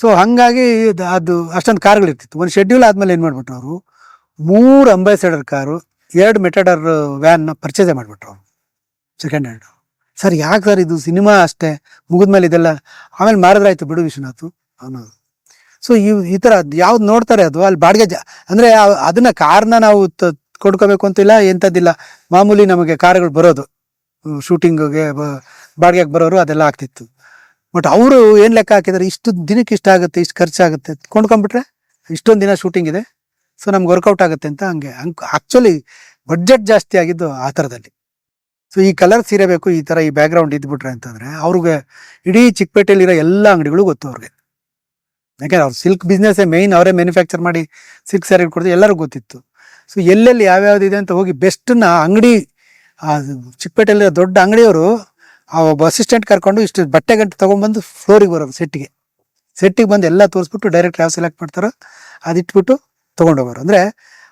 So ಹಾಗಾಗಿ ಅದು ಅಷ್ಟೊಂದು ಕಾರ್ಗಳಿರ್ತಿತ್ತು. ಒಂದು ಶೆಡ್ಯೂಲ್ ಆದಮೇಲೆ ಏನು ಮಾಡಿಬಿಟ್ರು ಅವರು? ಮೂರು ಅಂಬಾಸಿಡರ್ ಕಾರು, ಎರಡು ಮೆಟಡರ್ ವ್ಯಾನ್ನ ಪರ್ಚೇಸೇ ಮಾಡಿಬಿಟ್ರು ಅವರು. ಸೆಕೆಂಡ್ ಹ್ಯಾಂಡ್ ಸರ್, ಯಾಕೆ ಸರ್ ಇದು ಸಿನಿಮಾ ಅಷ್ಟೇ? ಮುಗಿದ್ಮೇಲೆ ಇದೆಲ್ಲ ಆಮೇಲೆ ಮಾರಿದ್ರಾಯ್ತು ಬಿಡು ವಿಶ್ವನಾಥ್ ಅನ್ನೋದು. ಸೊ ಇವ್ ಈ ಥರ ಯಾವ್ದು ನೋಡ್ತಾರೆ ಅದು? ಅಲ್ಲಿ ಬಾಡಿಗೆ ಜಾ, ಅಂದರೆ ಅದನ್ನ ಕಾರ್ನ ನಾವು ಕೊಡ್ಕೋಬೇಕು ಅಂತಿಲ್ಲ ಎಂಥದ್ದಿಲ್ಲ ಮಾಮೂಲಿ ನಮಗೆ ಕಾರ್ಗಳು ಬರೋದು. ಶೂಟಿಂಗ್ಗೆ ಬಾಡಿಗೆಗೆ ಬರೋರು ಅದೆಲ್ಲ ಆಗ್ತಿತ್ತು. ಬಟ್ ಅವರು ಏನು ಲೆಕ್ಕ ಹಾಕಿದ್ರೆ? ಇಷ್ಟು ದಿನಕ್ಕೆ ಇಷ್ಟ ಆಗುತ್ತೆ, ಇಷ್ಟು ಖರ್ಚಾಗುತ್ತೆ ಕೊಂಡ್ಕೊಂಡ್ಬಿಟ್ರೆ ಇಷ್ಟೊಂದು ದಿನ ಶೂಟಿಂಗ್ ಇದೆ. ಸೊ ನಮ್ಗೆ ವರ್ಕೌಟ್ ಆಗುತ್ತೆ ಅಂತ ಹಂಗೆ. ಹಂಗೆ ಆ್ಯಕ್ಚುಲಿ ಬಡ್ಜೆಟ್ ಜಾಸ್ತಿ ಆಗಿದ್ದು ಆ ಥರದಲ್ಲಿ ಸೊ ಈ ಕಲರ್ ಸೀರೆ ಬೇಕು ಈ ಥರ ಈ ಬ್ಯಾಕ್ಗ್ರೌಂಡ್ ಇದ್ಬಿಟ್ರೆ ಅಂತಂದರೆ ಅವ್ರಿಗೆ ಇಡೀ ಚಿಕ್ಕಪೇಟೆಯಲ್ಲಿರೋ ಎಲ್ಲ ಅಂಗಡಿಗಳು ಗೊತ್ತು ಅವ್ರಿಗೆ. ಯಾಕೆಂದ್ರೆ ಅವ್ರು ಸಿಲ್ಕ್ ಬಿಸ್ನೆಸ್ಸೇ ಮೇಯ್ನ್ ಅವರೇ ಮ್ಯಾನುಫ್ಯಾಕ್ಚರ್ ಮಾಡಿ ಸಿಲ್ಕ್ ಸ್ಯಾರಿ ಕೊಡ್ತಾರೆ ಎಲ್ಲರಿಗೂ ಗೊತ್ತಿತ್ತು. ಸೊ ಎಲ್ಲೆಲ್ಲಿ ಯಾವ್ಯಾವ್ದು ಇದೆ ಅಂತ ಹೋಗಿ ಬೆಸ್ಟನ್ನ ಅಂಗಡಿ, ಆ ಚಿಕ್ಕಪೇಟೆಯಲ್ಲಿ ದೊಡ್ಡ ಅಂಗಡಿಯವರು ಆ ಒಬ್ಬ ಅಸಿಸ್ಟೆಂಟ್ ಕರ್ಕೊಂಡು ಇಷ್ಟು ಬಟ್ಟೆ ಗಂಟೆ ತೊಗೊಂಡ್ಬಂದು ಫ್ಲೋರಿಗೆ ಬರೋರು ಸೆಟ್ಟಿಗೆ ಸೆಟ್ಟಿಗೆ ಬಂದು ಎಲ್ಲ ತೋರಿಸ್ಬಿಟ್ಟು ಡೈರೆಕ್ಟ್ ಯಾವ ಸೆಲೆಕ್ಟ್ ಮಾಡ್ತಾರೋ ಅದಿಟ್ಬಿಟ್ಟು ತೊಗೊಂಡೋಗೋರು ಅಂದರೆ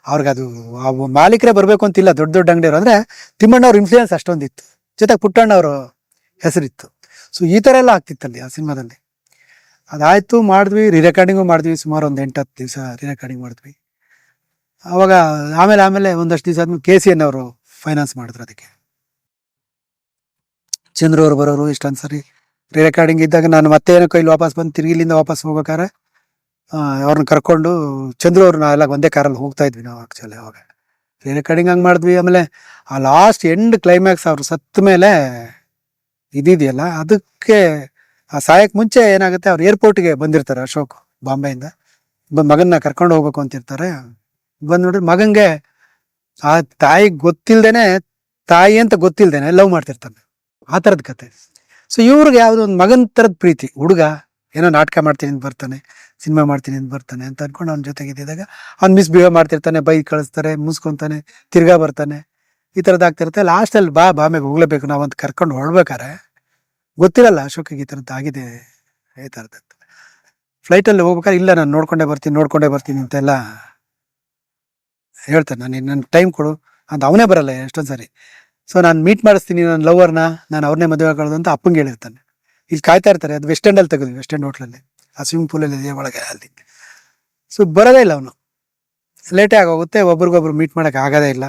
ಅವ್ರಿಗೆ ಅದು ಆ ಮಾಲೀಕರೇ ಬರಬೇಕು ಅಂತಿಲ್ಲ, ದೊಡ್ಡ ದೊಡ್ಡ ಅಂಗಡಿಯವರು. ಅಂದರೆ ತಿಮ್ಮಣ್ಣವ್ರ ಇನ್ಫ್ಲೂಯೆನ್ಸ್ ಅಷ್ಟೊಂದಿತ್ತು. ಜೊತೆಗೆ ಪುಟ್ಟಣ್ಣವ್ರ ಹೆಸರಿತ್ತು. ಸೊ ಈ ಥರ ಎಲ್ಲ ಆಗ್ತಿತ್ತಲ್ಲಿ ಆ ಸಿನಿಮಾದಲ್ಲಿ. ಅದಾಯಿತು, ಮಾಡಿದ್ವಿ. ರೀ ರೆಕಾರ್ಡಿಂಗು ಮಾಡಿದ್ವಿ. ಸುಮಾರು ಒಂದು ಎಂಟು ಹತ್ತು ದಿವಸ ರೀ ರೆಕಾರ್ಡಿಂಗ್ ಮಾಡಿದ್ವಿ. ಆವಾಗ ಆಮೇಲೆ ಆಮೇಲೆ ಒಂದಷ್ಟು ದಿವಸ ಆದ್ಮೇಲೆ ಕೆ ಸಿ ಎನ್ ಅವರು ಫೈನಾನ್ಸ್ ಮಾಡಿದ್ರು ಅದಕ್ಕೆ. ಚಂದ್ರು ಅವ್ರು ಬರೋರು ಇಷ್ಟೊಂದು ಸರಿ ರೆಕಾರ್ಡಿಂಗ್ ಇದ್ದಾಗ ನಾನು ಮತ್ತೆ ಏನೋ ಕೈಲಿ ವಾಪಸ್ ಬಂದು ತಿರುಗಿ ಇಲ್ಲಿಂದ ವಾಪಸ್ ಹೋಗ್ಬೇಕಾರೆ ಆ, ಅವ್ರನ್ನ ಕರ್ಕೊಂಡು ಚಂದ್ರು ಅವ್ರು ಎಲ್ಲ ಒಂದೇ ಕಾರಲ್ಲಿ ಹೋಗ್ತಾ ಇದ್ವಿ ನಾವು ಆ್ಯಕ್ಚುಲಿ ಅವಾಗ. ರೆಕಾರ್ಡಿಂಗ್ ಹಂಗೆ ಮಾಡಿದ್ವಿ ಆಮೇಲೆ ಆ ಲಾಸ್ಟ್ ಎಂಡ್ ಕ್ಲೈಮ್ಯಾಕ್ಸ್ ಅವರು ಸತ್ತ ಮೇಲೆ ಇದಿದೆಯಲ್ಲ ಅದಕ್ಕೆ ಆ ಸಾಯಕ್ಕೆ ಮುಂಚೆ ಏನಾಗುತ್ತೆ ಅವ್ರು ಏರ್ಪೋರ್ಟ್ಗೆ ಬಂದಿರ್ತಾರೆ ಅಶೋಕ್ ಬಾಂಬೆಯಿಂದ. ಮಗನ್ನ ಕರ್ಕೊಂಡು ಹೋಗ್ಬೇಕು ಅಂತಿರ್ತಾರೆ. ಬಂದು ನೋಡ್ರಿ ಮಗನಿಗೆ ಆ ತಾಯಿಗೆ ಗೊತ್ತಿಲ್ಲದೇನೆ ತಾಯಿ ಅಂತ ಗೊತ್ತಿಲ್ಲದೇನೆ ಲವ್ ಮಾಡ್ತಿರ್ತಾನೆ. ಆ ಥರದ ಕತೆ. ಸೊ ಇವ್ರಿಗೆ ಯಾವುದೋ ಒಂದು ಮಗನ ಥರದ ಪ್ರೀತಿ. ಹುಡುಗ, ಏನೋ ನಾಟಕ ಮಾಡ್ತೀನಿ ಅಂತ ಬರ್ತಾನೆ, ಸಿನಿಮಾ ಮಾಡ್ತೀನಿ ಅಂತ ಬರ್ತಾನೆ ಅಂತ ಅನ್ಕೊಂಡು ಅವ್ನ ಜೊತೆಗಿದ್ದಾಗ ಅವ್ನು ಮಿಸ್ಬಿಹೇವ್ ಮಾಡ್ತಿರ್ತಾನೆ ಬೈಕ್ ಕಳಿಸ್ತಾರೆ, ಮುಸ್ಕೊಂತಾನೆ, ತಿರ್ಗಾ ಬರ್ತಾನೆ. ಈ ಥರದ್ದು ಆಗ್ತಿರುತ್ತೆ. ಲಾಸ್ಟಲ್ಲಿ ಬಾ ಬಾಮೆಗೆ ಹೋಗ್ಲೇಬೇಕು. ಅಂತ ಕರ್ಕೊಂಡು ಹೊರಡ್ಬೇಕಾರೆ ಗೊತ್ತಿರಲ್ಲ ಅಶೋಕಿಗೆ ಈ ಥರದ್ದು ಆಗಿದೆ ಈ ಥರದ್ದು ಫ್ಲೈಟಲ್ಲಿ ಹೋಗ್ಬೇಕಾರೆ ಇಲ್ಲ, ನಾನು ನೋಡ್ಕೊಂಡೇ ಬರ್ತೀನಿ ನೋಡ್ಕೊಂಡೇ ಬರ್ತೀನಿ ಅಂತೆಲ್ಲ ಹೇಳ್ತಾನೆ. ನಾನು ನನ್ನ ಟೈಮ್ ಕೊಡು ಅಂತ ಅವನೇ ಬರಲ್ಲ ಎಷ್ಟೊಂದು ಸಾರಿ ಸೊ ನಾನು ಮೀಟ್ ಮಾಡಿಸ್ತೀನಿ ನನ್ನ ಲವರ್ನ ನಾನು ಅವ್ರನ್ನೇ ಮದುವೆ ಆಗೋದು ಅಂತ ಅಪ್ಪಂಗೆ ಹೇಳಿರ್ತಾನೆ. ಇಲ್ಲಿ ಕಾಯ್ತಾ ಇರ್ತಾರೆ, ಅದು ವೆಸ್ಟ್ ಎಂಡಲ್ಲಿ ತೆಗೆದ್ವಿ ವೆಸ್ಟ್ ಎಂಡ್ ಹೋಟ್ಲಲ್ಲಿ ಆ ಸ್ವಿಮ್ಮಿಂಗ್ ಪೂಲಲ್ಲಿ ಇದೆ ಒಳಗೆ ಅಲ್ಲಿ. ಸೊ ಬರೋದೇ ಇಲ್ಲ ಅವನು. ಲೇಟೇ ಆಗೋಗುತ್ತೆ ಒಬ್ರಿಗೊಬ್ರು ಮೀಟ್ ಮಾಡೋಕೆ ಆಗೋದೇ ಇಲ್ಲ.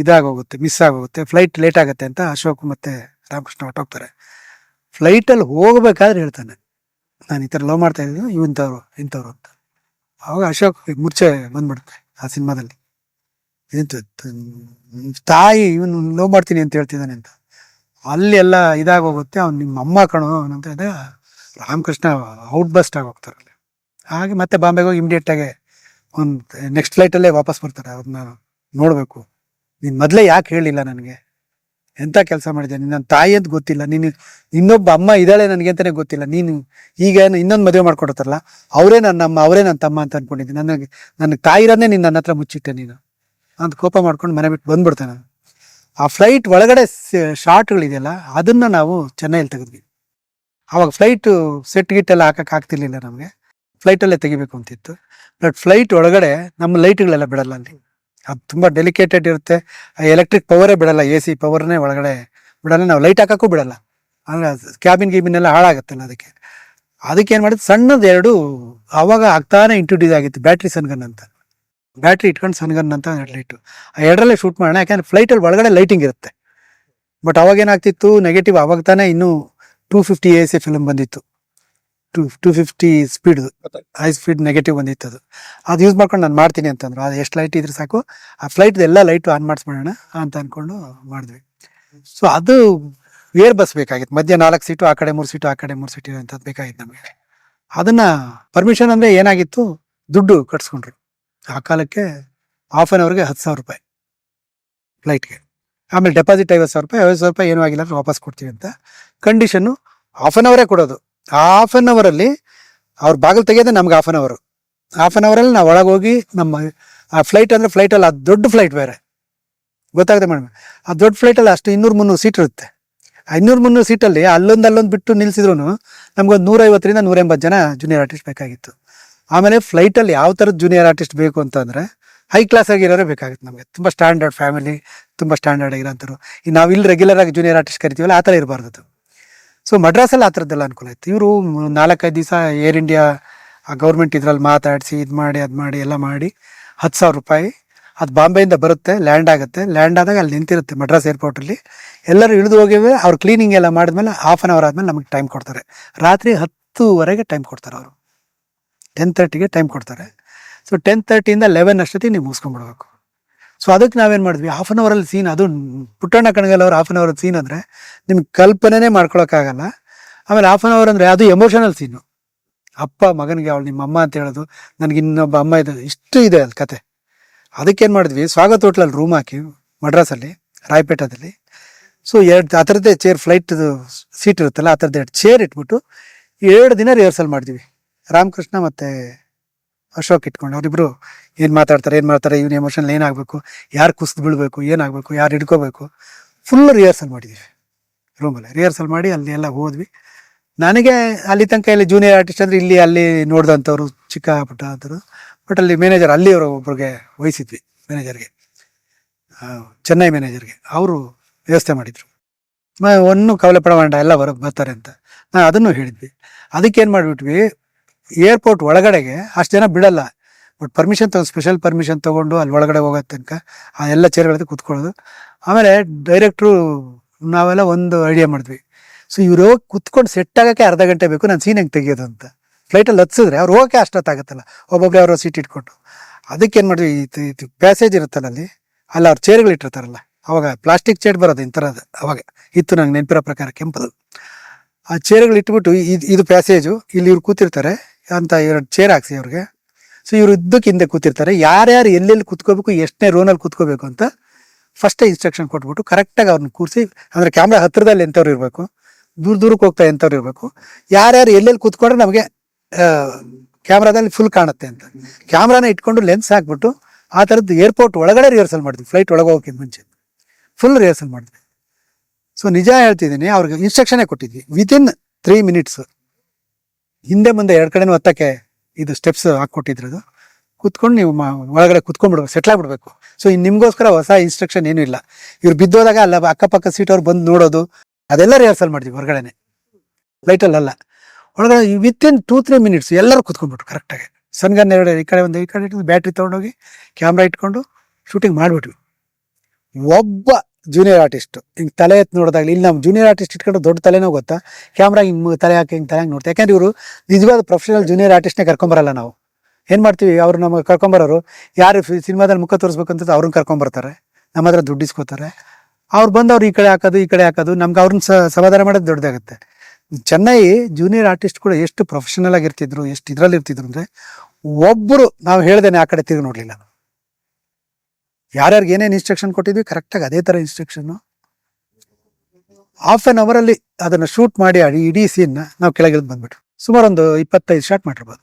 ಇದಾಗೋಗುತ್ತೆ ಮಿಸ್ ಆಗೋಗುತ್ತೆ. ಫ್ಲೈಟ್ ಲೇಟ್ ಆಗುತ್ತೆ ಅಂತ ಅಶೋಕ್ ಮತ್ತು ರಾಮಕೃಷ್ಣ ಹೊಟ್ಟೋಗ್ತಾರೆ ಫ್ಲೈಟಲ್ಲಿ ಹೋಗಬೇಕಾದ್ರೆ ಹೇಳ್ತಾನೆ. ನಾನು ಈ ಥರ ಲವ್ ಮಾಡ್ತಾ ಇದ್ದೀನಿ, ಇವಂಥವ್ರು, ಇಂಥವ್ರು ಅಂತ. ಅವಾಗ ಅಶೋಕ್ ಮುರ್ಚೆ ಬಂದ್ಬಿಡುತ್ತೆ ಆ ಸಿನಿಮಾದಲ್ಲಿ. ಎಂತ, ತಾಯಿ ಇವನು ಲವ್ ಮಾಡ್ತೀನಿ ಅಂತ ಹೇಳ್ತಿದ್ದಾನೆ ಅಂತ. ಅಲ್ಲಿ ಎಲ್ಲ ಇದಾಗೋಗುತ್ತೆ, ಅವ್ನು ನಿಮ್ಮ ಅಮ್ಮ ಕಣೋ ಅಂತ ಇದ್ದಾಗ ರಾಮಕೃಷ್ಣ ಔಟ್ ಬಸ್ಟ್ ಆಗಿ ಹೋಗ್ತಾರೆ ಅಲ್ಲಿ. ಹಾಗೆ ಮತ್ತೆ ಬಾಂಬೆಗೆ ಹೋಗಿ ಇಮಿಡಿಯೇಟ್ ಆಗಿ ಒಂದು ನೆಕ್ಸ್ಟ್ ಫ್ಲೈಟಲ್ಲೇ ವಾಪಸ್ ಬರ್ತಾರೆ ಅವ್ರನ್ನ ನೋಡಬೇಕು. ನೀನು ಮೊದಲೇ ಯಾಕೆ ಹೇಳಿಲ್ಲ ನನಗೆ? ಎಂಥ ಕೆಲಸ ಮಾಡಿದೆ? ನಿನ್ನ ತಾಯಿ ಅಂತ ಗೊತ್ತಿಲ್ಲ. ನೀನು ಇನ್ನೊಬ್ಬ ಅಮ್ಮ ಇದ್ದಾಳೆ ನನಗೆ ಅಂತಲೇ ಗೊತ್ತಿಲ್ಲ. ನೀನು ಈಗ ಇನ್ನೊಂದು ಮದುವೆ ಮಾಡ್ಕೊಡ್ತಾರಲ್ಲ ಅವರೇ ನನ್ನ ಅಮ್ಮ, ಅವರೇ ನನ್ನ ತಮ್ಮ ಅಂತ ಅಂದ್ಕೊಂಡಿದ್ದೀನಿ ನನಗೆ ನನಗೆ ತಾಯಿರನ್ನೇ ನೀನು ನನ್ನ ಹತ್ರ ಮುಚ್ಚಿಟ್ಟೆ ನೀನು. ಅಂತ ಕೋಪ ಮಾಡ್ಕೊಂಡು ಮನೆ ಬಿಟ್ಟು ಬಂದ್ಬಿಡ್ತೇನೆ ನಾನು. ಆ ಫ್ಲೈಟ್ ಒಳಗಡೆ ಶಾರ್ಟ್ಗಳಿದೆಯಲ್ಲ ಅದನ್ನು ನಾವು ಚೆನ್ನೈಲಿ ತೆಗೆದ್ವಿ. ಆವಾಗ ಫ್ಲೈಟು ಸೆಟ್ ಗಿಟ್ ಎಲ್ಲ ಹಾಕಕ್ಕೆ ಆಗ್ತಿರ್ಲಿಲ್ಲ ನಮಗೆ. ಫ್ಲೈಟಲ್ಲೇ ತೆಗಿಬೇಕು ಅಂತಿತ್ತು. ಬಟ್ ಫ್ಲೈಟ್ ಒಳಗಡೆ ನಮ್ಮ ಲೈಟ್ಗಳೆಲ್ಲ ಬಿಡಲ್ಲ ಅಲ್ಲಿ. ಅದು ತುಂಬ ಡೆಲಿಕೇಟೆಡ್ ಇರುತ್ತೆ. ಎಲೆಕ್ಟ್ರಿಕ್ ಪವರೇ ಬಿಡಲ್ಲ ಎ ಸಿ ಪವರ್ನೇ ಒಳಗಡೆ ಬಿಡಲ್ಲ. ನಾವು ಲೈಟ್ ಹಾಕೋಕ್ಕೂ ಬಿಡಲ್ಲ. ಅಂದರೆ ಕ್ಯಾಬಿನ್ ಗೀಬಿನ್ ಎಲ್ಲ ಹಾಳಾಗುತ್ತಲ್ಲ ಅದಕ್ಕೆ. ಅದಕ್ಕೆ ಏನು ಮಾಡಿದ್ದು? ಸಣ್ಣದು ಎರಡು ಆವಾಗ ಆಗ್ತಾನೆ ಇಂಟ್ರೊಡ್ಯೂಸ್ ಆಗಿತ್ತು ಬ್ಯಾಟ್ರಿ ಸನ್ಗನ್ ಅಂತ. ಬ್ಯಾಟ್ರಿ ಇಟ್ಕೊಂಡು ಸನ್ಗನ್ ಅಂತ ಎರಡು ಲೈಟು ಆ ಎರಡರಲ್ಲೇ ಶೂಟ್ ಮಾಡೋಣ ಯಾಕಂದ್ರೆ ಫ್ಲೈಟಲ್ಲಿ ಒಳಗಡೆ ಲೈಟಿಂಗ್ ಇರುತ್ತೆ. ಬಟ್ ಅವಾಗ ಏನಾಗ್ತಿತ್ತು ನೆಗೆಟಿವ್ ಅವಾಗ ತಾನೇ ಇನ್ನೂ two fifty A C film ಬಂದಿತ್ತು. Two two fifty speed high speed negative ಬಂದಿತ್ತು ಅದು. ಅದು ಯೂಸ್ ಮಾಡ್ಕೊಂಡು ನಾನು ಮಾಡ್ತೀನಿ ಅಂತಂದ್ರು. ಅದು ಎಷ್ಟು ಲೈಟ್ ಇದ್ರೆ ಸಾಕು? ಆ ಫ್ಲೈಟ್ ಎಲ್ಲ ಲೈಟು ಆನ್ ಮಾಡಿಸ್ಬಿಡೋಣ ಅಂತ ಅಂದ್ಕೊಂಡು ಮಾಡಿದ್ವಿ. ಸೊ ಅದು ವೇರ್ ಬಸ್ ಬೇಕಾಗಿತ್ತು. ಮಧ್ಯ ನಾಲ್ಕು ಸೀಟು ಆ ಕಡೆ ಮೂರು ಸೀಟು ಆ ಕಡೆ ಮೂರು ಸೀಟು ಅಂತದ್ದು ಬೇಕಾಗಿತ್ತು ನಮಗೆ. ಅದನ್ನ ಪರ್ಮಿಷನ್ ಅಂದರೆ ಏನಾಗಿತ್ತು? ದುಡ್ಡು ಕಟ್ಸ್ಕೊಂಡ್ರು. ಆ ಕಾಲಕ್ಕೆ ಹಾಫ್ ಆನ್ ಅವರ್ಗೆ ಹತ್ತು ಸಾವಿರ ರೂಪಾಯಿ ಫ್ಲೈಟ್ಗೆ ಆಮೇಲೆ ಡೆಪಾಸಿಟ್ ಐವತ್ತು ಸಾವಿರ ರೂಪಾಯಿ, ಐವತ್ತು ಸಾವಿರ ರೂಪಾಯಿ ಏನೂ ಆಗಿಲ್ಲ ಅಂದ್ರೆ ವಾಪಸ್ ಕೊಡ್ತೀವಿ ಅಂತ ಕಂಡೀಷನ್ನು ಹಾಫ್ ಆನ್ ಅವರೇ ಕೊಡೋದು. ಹಾಫ್ ಆನ್ ಅವರಲ್ಲಿ ಅವ್ರ ಬಾಗಿಲು ತೆಗೆಯೋದೇ ನಮ್ಗೆ ಹಾಫ್ ಆನ್ ಅವರು ಹಾಫ್ ಆನ್ ಅವರಲ್ಲಿ ನಾವು ಒಳಗೆ ಹೋಗಿ ನಮ್ಮ ಆ ಫ್ಲೈಟ್ ಅಂದರೆ ಫ್ಲೈಟಲ್ಲಿ ಅದು ದೊಡ್ಡ ಫ್ಲೈಟ್ ಬೇರೆ. ಗೊತ್ತಾಗದೆ ಮೇಡಮ್? ಆ ದೊಡ್ಡ ಫ್ಲೈಟಲ್ಲಿ ಅಷ್ಟು ಇನ್ನೂರು ಮುನ್ನೂರು ಸೀಟ್ ಇರುತ್ತೆ. ಆ ಇನ್ನೂರು ಮುನ್ನೂರು ಸೀಟಲ್ಲಿ ಅಲ್ಲೊಂದು ಅಲ್ಲೊಂದು ಬಿಟ್ಟು ನಿಲ್ಸಿದ್ರು ನಮ್ಗೊಂದು ನೂರೈವತ್ತರಿಂದ ನೂರ ಎಂಬತ್ತು ಜನ ಜೂನಿಯರ್ ಆರ್ಟಿಸ್ಟ್ ಬೇಕಾಗಿತ್ತು. ಆಮೇಲೆ ಫ್ಲೈಟಲ್ಲಿ ಯಾವ ಥರದ ಜೂನಿಯರ್ ಆರ್ಟಿಸ್ಟ್ ಬೇಕು ಅಂತಂದರೆ ಹೈ ಕ್ಲಾಸ್ ಆಗಿರೋರೇ ಬೇಕಾಗುತ್ತೆ ನಮಗೆ. ತುಂಬ ಸ್ಟ್ಯಾಂಡರ್ಡ್ ಫ್ಯಾಮಿಲಿ ತುಂಬ ಸ್ಟ್ಯಾಂಡರ್ಡ್ ಆಗಿರೋಂಥವ್ರು. ಈ ನಾವು ಇಲ್ಲಿ ರೆಗ್ಯುಲರ್ ಆಗಿ ಜೂನಿಯರ್ ಆರ್ಟಿಸ್ಟ್ ಕರಿತೀವಲ್ಲ, ಆ ಥರ ಇರಬಾರ್ದು ಸೊ ಮಡ್ರಾಸಲ್ಲಿ ಆ ಥರದ್ದೆಲ್ಲ ಅನುಕೂಲ ಇತ್ತು ಇವರು ನಾಲ್ಕೈದು ದಿವಸ ಏರ್ ಇಂಡಿಯಾ ಗೌರ್ಮೆಂಟ್ ಇದ್ರಲ್ಲಿ ಮಾತಾಡಿಸಿ, ಇದು ಮಾಡಿ, ಅದು ಮಾಡಿ, ಎಲ್ಲ ಮಾಡಿ ಹತ್ತು ಸಾವಿರ ರೂಪಾಯಿ. ಅದು ಬಾಂಬೆಯಿಂದ ಬರುತ್ತೆ ಲ್ಯಾಂಡ್ ಆಗುತ್ತೆ. ಲ್ಯಾಂಡ್ ಆದಾಗ ಅಲ್ಲಿ ನಿಂತಿರುತ್ತೆ ಮಡ್ರಾಸ್ ಏರ್ಪೋರ್ಟಲ್ಲಿ ಎಲ್ಲರೂ ಇಳಿದು ಹೋಗಿವೆ, ಅವ್ರು ಕ್ಲೀನಿಂಗ್ ಎಲ್ಲ ಮಾಡಿದ್ಮೇಲೆ ಹಾಫ್ ಆನ್ ಅವರ್ ಆದಮೇಲೆ ನಮಗೆ ಟೈಮ್ ಕೊಡ್ತಾರೆ. ರಾತ್ರಿ ಹತ್ತುವರೆಗೆ ಟೈಮ್ ಕೊಡ್ತಾರೆ ಅವರು. ಟೆನ್ ತರ್ಟಿಗೆ ಟೈಮ್ ಕೊಡ್ತಾರೆ. ಸೊ ಟೆನ್ ತರ್ಟಿಯಿಂದ ಲೆವೆನ್ ಅಷ್ಟೊತ್ತಿಗೆ ನೀವು ಮುಗಿಸ್ಕೊಂಡ್ಬಿಡ್ಬೇಕು. ಸೊ ಅದಕ್ಕೆ ನಾವೇನು ಮಾಡಿದ್ವಿ? ಹಾಫ್ ಆನ್ ಅವರಲ್ಲಿ ಸೀನ್ ಅದು ಪುಟ್ಟಣ್ಣ ಕಣಗಲ್ ಅವ್ರ ಹಾಫ್ ಆನ್ ಅವರ್ ಸೀನ್ ಅಂದರೆ ನಿಮ್ಗೆ ಕಲ್ಪನೆನೇ ಮಾಡ್ಕೊಳಕ್ಕಾಗಲ್ಲ. ಆಮೇಲೆ ಹಾಫ್ ಆನ್ ಅವರ್ ಅಂದರೆ ಅದು ಎಮೋಷನಲ್ ಸೀನು ಅಪ್ಪ, ಮಗನಿಗೆ ಅವಳು ನಿಮ್ಮ ಅಮ್ಮ ಅಂತ ಹೇಳೋದು, ನನಗೆ ಇನ್ನೊಬ್ಬ ಅಮ್ಮ ಇದೆ, ಇಷ್ಟು ಇದೆ ಅಲ್ಲಿ ಕತೆ. ಅದಕ್ಕೇನು ಮಾಡಿದ್ವಿ? ಸ್ವಾಗತ ಹೋಟ್ಲಲ್ಲಿ ರೂಮ್ ಹಾಕಿ, ಮಡ್ರಾಸಲ್ಲಿ, ರಾಯಪೇಟದಲ್ಲಿ. ಸೊ ಎರಡು, ಆ ಥರದ್ದೇ ಚೇರ್ ಫ್ಲೈಟ್ದು ಸೀಟ್ ಇರುತ್ತಲ್ಲ, ಆ ಥರದ್ದು ಎರಡು ಚೇರ್ ಇಟ್ಬಿಟ್ಟು, ಎರಡು ದಿನ ರಿಹರ್ಸಲ್ ಮಾಡಿದ್ವಿ ರಾಮಕೃಷ್ಣ ಮತ್ತು ಅಶೋಕ್ ಇಟ್ಕೊಂಡು ಅವರಿಬ್ಬರು ಏನು ಮಾತಾಡ್ತಾರೆ, ಏನು ಮಾಡ್ತಾರೆ, ಇವ್ನ ಎಮೋಷನ್ ಏನಾಗಬೇಕು, ಯಾರು ಕುಸ್ದು ಬೀಳಬೇಕು, ಏನಾಗಬೇಕು, ಯಾರು ಹಿಡ್ಕೋಬೇಕು ಫುಲ್ ರಿಹರ್ಸಲ್ ಮಾಡಿದ್ದೀವಿ ರೂಮಲ್ಲಿ ರಿಹರ್ಸಲ್ ಮಾಡಿ ಅಲ್ಲಿ ಎಲ್ಲ ಹೋದ್ವಿ. ನನಗೆ ಅಲ್ಲಿ ತನಕ ಇಲ್ಲಿ ಜೂನಿಯರ್ ಆರ್ಟಿಸ್ಟ್ ಅಂದರೆ ಇಲ್ಲಿ, ಅಲ್ಲಿ ನೋಡಿದಂಥವ್ರು ಚಿಕ್ಕ ಪುಟ್ಟ ಅಂಥವ್ರು ಬಟ್ ಅಲ್ಲಿ ಮ್ಯಾನೇಜರ್ ಅಲ್ಲಿ ಅವರು ಒಬ್ರಿಗೆ ವಹಿಸಿದ್ವಿ ಮ್ಯಾನೇಜರ್ಗೆ ಚೆನ್ನೈ ಮ್ಯಾನೇಜರ್ಗೆ ಅವರು ವ್ಯವಸ್ಥೆ ಮಾಡಿದರು. ಒಂದು ಕವಲೆ ಪಡವಾಂಡ ಎಲ್ಲ ಬರ, ಬರ್ತಾರೆ ಅಂತ. ನಾನು ಅದನ್ನು ಹೇಳಿದ್ವಿ. ಅದಕ್ಕೇನು ಮಾಡಿಬಿಟ್ವಿ ಏರ್ಪೋರ್ಟ್ ಒಳಗಡೆಗೆ ಅಷ್ಟು ಜನ ಬಿಡಲ್ಲ. ಬಟ್ ಪರ್ಮಿಷನ್ ತಗೊಂಡು ಸ್ಪೆಷಲ್ ಪರ್ಮಿಷನ್ ತೊಗೊಂಡು ಅಲ್ಲಿ ಒಳಗಡೆ ಹೋಗೋ ತನಕ ಆ ಎಲ್ಲ ಚೇರ್ಗಳಿಗೆ ಕೂತ್ಕೊಳ್ಳೋದು. ಆಮೇಲೆ ಡೈರೆಕ್ಟ್ರು ನಾವೆಲ್ಲ ಒಂದು ಐಡಿಯಾ ಮಾಡಿದ್ವಿ. ಸೊ ಇವ್ರು ಹೋಗಿ ಕುತ್ಕೊಂಡು ಸೆಟ್ ಆಗೋಕ್ಕೆ ಅರ್ಧ ಗಂಟೆ ಬೇಕು, ನಾನು ಸೀನ್ ಹೆಂಗೆ ತೆಗಿಯೋದು ಅಂತ. ಫ್ಲೈಟಲ್ಲಿ ಹತ್ಸಿದ್ರೆ ಅವ್ರು ಹೋಗೋಕೆ ಅಷ್ಟೊತ್ತಾಗತ್ತಲ್ಲ ಒಬ್ಬೊಬ್ಬರೇ ಅವರ ಸೀಟ್ ಇಟ್ಕೊಂಡು. ಅದಕ್ಕೇನು ಮಾಡಿದ್ವಿ, ಇದು ಇದು ಪ್ಯಾಸೇಜ್ ಇರುತ್ತಲ್ಲ ಅಲ್ಲಿ ಅಲ್ಲಿ ಅವ್ರು ಚೇರ್ಗಳು ಇಟ್ಟಿರ್ತಾರಲ್ಲ, ಅವಾಗ ಪ್ಲಾಸ್ಟಿಕ್ ಚೇರ್ ಬರೋದು ಇಂಥರದ್ದು ಅವಾಗ. ಇತ್ತು ನಂಗೆ ನೆನಪಿರೋ ಪ್ರಕಾರ ಕೆಂಪದು. ಆ ಚೇರ್ಗಳು ಇಟ್ಬಿಟ್ಟು ಇದು ಇದು ಪ್ಯಾಸೇಜು ಇಲ್ಲಿ ಇವ್ರು ಕೂತಿರ್ತಾರೆ. ಅಂತ ಎರಡು ಚೇರ್ ಹಾಕ್ಸಿ ಅವ್ರಿಗೆ. ಸೊ ಇವರು ಇದ್ದಕ್ಕೆ ಹಿಂದೆ ಕೂತಿರ್ತಾರೆ. ಯಾರ್ಯಾರು ಎಲ್ಲೆಲ್ಲಿ ಕೂತ್ಕೋಬೇಕು, ಎಷ್ಟನೇ ರೋನಲ್ಲಿ ಕೂತ್ಕೋಬೇಕು ಅಂತ ಫಸ್ಟೇ ಇನ್ಸ್ಟ್ರಕ್ಷನ್ ಕೊಟ್ಬಿಟ್ಟು ಕರೆಕ್ಟಾಗಿ ಅವ್ರನ್ನ ಕೂರಿಸಿ, ಅಂದರೆ ಕ್ಯಾಮ್ರಾ ಹತ್ತಿರದಲ್ಲಿ ಎಂಥವ್ರು ಇರಬೇಕು, ದೂರ ದೂರಕ್ಕೆ ಹೋಗ್ತಾ ಎಂಥವ್ರು ಇರಬೇಕು. ಯಾರ್ಯಾರು ಎಲ್ಲೆಲ್ಲಿ ಕೂತ್ಕೊಂಡ್ರೆ ನಮಗೆ ಕ್ಯಾಮ್ರಾದಲ್ಲಿ ಫುಲ್ ಕಾಣುತ್ತೆ ಅಂತ. ಕ್ಯಾಮ್ರಾನ ಇಟ್ಕೊಂಡು ಲೆನ್ಸ್ ಹಾಕ್ಬಿಟ್ಟು ಆ ಥರದ್ದು ಏರ್ಪೋರ್ಟ್ ಒಳಗಡೆ ರಿಹರ್ಸಲ್ ಮಾಡಿದ್ವಿ ಫ್ಲೈಟ್ ಒಳಗೆ ಹೋಗೋಕ್ಕಿಂತ ಮುಂಚೆ. ಫುಲ್ ರಿಹರ್ಸಲ್ ಮಾಡಿದ್ವಿ ಸೊ ನಿಜ ಹೇಳ್ತಿದ್ದೀನಿ, ಅವ್ರಿಗೆ ಇನ್ಸ್ಟ್ರಕ್ಷನೇ ಕೊಟ್ಟಿದ್ವಿ. ವಿತಿನ್ ತ್ರೀ ಮಿನಿಟ್ಸ್ ಹಿಂದೆ ಮುಂದೆ ಎರಡು ಕಡೆನೂ ಹತ್ತಕ್ಕೆ ಇದು ಸ್ಟೆಪ್ಸ್ ಹಾಕ್ಕೊಟ್ಟಿದ್ರದು. ಕುತ್ಕೊಂಡು ನೀವು ಒಳಗಡೆ ಕುತ್ಕೊಂಡ್ಬಿಡ್ಬೇಕು ಸೆಟ್ಲ್ ಆಗ್ಬಿಡ್ಬೇಕು. ಸೊ ಇನ್ನು ನಿಮಗೋಸ್ಕರ ಹೊಸ ಇನ್ಸ್ಟ್ರಕ್ಷನ್ ಏನೂ ಇಲ್ಲ. ಇವ್ರು ಬಿದ್ದೋದಾಗ ಅಲ್ಲ, ಅಕ್ಕಪಕ್ಕ ಸೀಟ್ ಅವ್ರು ಬಂದು ನೋಡೋದು, ಅದೆಲ್ಲ ರಿಹರ್ಸಲ್ ಮಾಡಿದ್ವಿ ಹೊರಗಡೆನೆ. ಫ್ಲೈಟಲ್ಲಿ ಅಲ್ಲ ಒಳಗಡೆ ವಿತಿನ್ ಟೂ ತ್ರೀ ಮಿನಿಟ್ಸ್ ಎಲ್ಲರೂ ಕುತ್ಕೊಂಡ್ಬಿಟ್ರು ಕರೆಕ್ಟಾಗಿ ಸನ್ಗನ್ ಎರಡು, ಈ ಕಡೆ ಒಂದು, ಈ ಕಡೆ ಇಟ್ಟು ಬ್ಯಾಟ್ರಿ ತೊಗೊಂಡೋಗಿ ಕ್ಯಾಮ್ರಾ ಇಟ್ಕೊಂಡು ಶೂಟಿಂಗ್ ಮಾಡಿಬಿಟ್ವಿ. ಒಬ್ಬ ಜೂನಿಯರ್ ಆರ್ಟಿಸ್ಟ್ ಹಿಂಗೆ ತಲೆ ಎತ್ತು ನೋಡಿದಾಗ, ಇಲ್ಲಿ ನಮ್ಮ ಜೂನಿಯರ್ ಆರ್ಟಿಸ್ಟ್ ಇಟ್ಕೊಂಡು ದೊಡ್ಡ ತಲೆನೋ ಗೊತ್ತಾ? ಕ್ಯಾಮ್ರಾ ಹಿಂಗೆ ತಲೆ ಹಾಕಿ ಹಿಂಗೆ ತಲೆ ಹಂಗೆ ನೋಡ್ತಾರೆ ಯಾಕಂದ್ರೆ ಇವರು ನಿಜವಾದ ಪ್ರೊಫೆಷನಲ್ ಜೂನಿಯರ್ ಆರ್ಟಿಸ್ಟ್ನೇ ಕರ್ಕೊಂಬರಲ್ಲ ನಾವು. ಏನು ಮಾಡ್ತೀವಿ? ಅವ್ರು ನಮಗೆ ಕರ್ಕೊಂಬರೋರು, ಯಾರು ಸಿನಿಮಾದಲ್ಲಿ ಮುಖ ತೋರಿಸ್ಬೇಕಂತ ಅವ್ರನ್ನ ಕರ್ಕೊಂಬರ್ತಾರೆ. ನಮ್ಮ ಹತ್ರ ದುಡ್ಡು ಇಸ್ಕೋತಾರೆ. ಅವ್ರು ಬಂದು ಅವ್ರು ಈ ಕಡೆ ಹಾಕೋದು, ಈ ಕಡೆ ಹಾಕೋದು, ನಮ್ಗೆ ಅವ್ರನ್ನ ಸಮಾಧಾನ ಮಾಡೋದು ದೊಡ್ಡದಾಗುತ್ತೆ. ಚೆನ್ನೈ ಜೂನಿಯರ್ ಆರ್ಟಿಸ್ಟ್ ಕೂಡ ಎಷ್ಟು ಪ್ರೊಫೆಷನಲ್ ಆಗಿರ್ತಿದ್ರು, ಎಷ್ಟು ಇದರಲ್ಲಿ ಇರ್ತಿದ್ರು ಅಂದ್ರೆ ಒಬ್ಬರು ನಾವು ಹೇಳ್ದೇನೆ ಆ ಕಡೆ ತಿರುಗಿ ನೋಡ್ಲಿಲ್ಲ. ಯಾರ್ಯಾರಿಗೆ ಏನೇನು ಇನ್ಸ್ಟ್ರಕ್ಷನ್ ಕೊಟ್ಟಿದ್ವಿ ಕರೆಕ್ಟಾಗಿ ಅದೇ ಥರ ಇನ್ಸ್ಟ್ರಕ್ಷನ್ನು ಹಾಫ್ ಆನ್ ಅವರಲ್ಲಿ ಅದನ್ನು ಶೂಟ್ ಮಾಡಿ ಇಡೀ ಸೀನ್ನ ನಾವು ಕೆಳಗೆ ಇಳ್ದು ಬಂದ್ಬಿಟ್ಟು ಸುಮಾರು ಒಂದು ಇಪ್ಪತ್ತೈದು ಶಾಟ್ ಮಾಡಿರ್ಬೋದು.